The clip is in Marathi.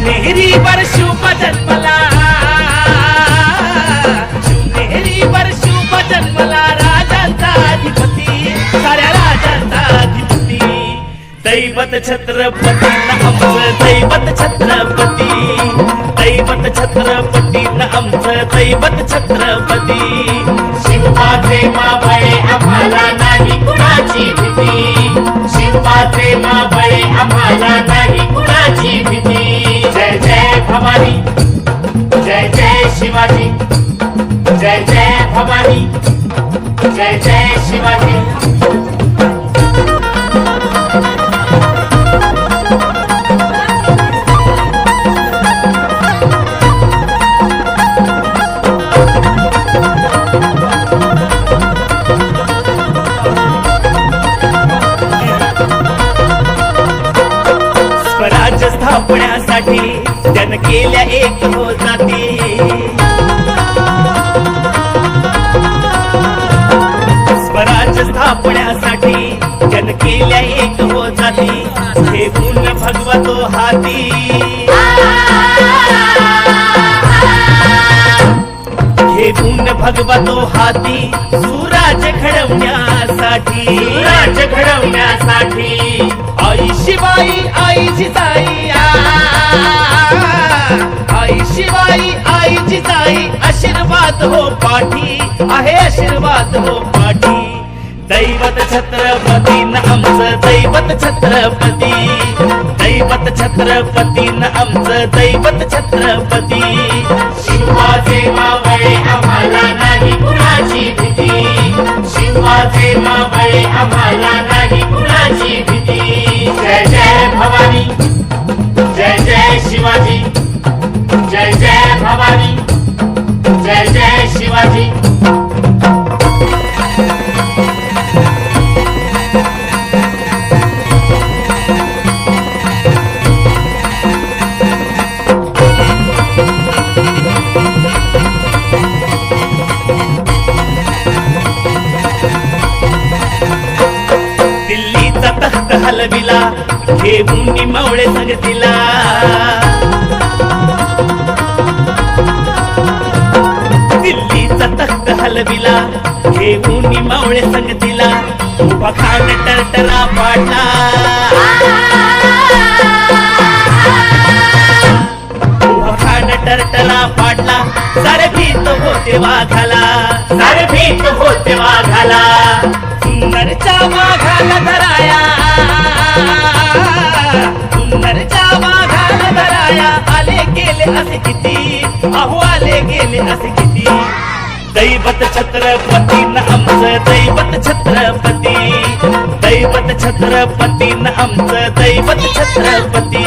शिवनेरी वर शुभ जन्मला शिवनेरी वर शुभ जन्मला राजांचा अधिपती साऱ्या राजांचा अधिपती. दैवत छत्रपती आमचं दैवत छत्रपती. दैवत छत्रपती आमचं दैवत छत्रपती. शिवपाचे मावळे आम्हाला नाही कुणाची भीती. शिवपाचे मावळे आम्हाला स्थापण्यासाठी त्यानं केल्या एक हो जाती. स्वराज्य स्थापण्यासाठी त्यानं केल्या एक हो जाती. हे गुण भगवतो हाती. हे गुण भगवतो हाती सुराज घडवण्यासाठी. राज्य घडवण्यासाठी. आई शिवाई आई जिजाई जिजाई आशीर्वाद हो पाठी. आहे आशीर्वाद हो पाठी. दैवत छत्रपती न आमचं दैवत छत्रपती. दैवत छत्रपती न आमचं दैवत छत्रपती. शिवाचे मावळे आम्हाला नाही कुणाची भीती. शिवाचे मावळे आम्हाला हलविला घेऊन मी मावळे सांगतीला. दिल्लीचा तख्त हलविला घेऊन मी मावळे सांगतीला. उभा खान टरटरा पाडला. उभा खान टरटरा पाडला. सारे भीत होते वाघाला. सारे भीत होते माया आले गेले असे किती? अहो आले गेले असे किती? दैवत छत्रपती न आमचं दैवत छत्रपती. दैवत छत्रपती न आमचं दैवत छत्रपती.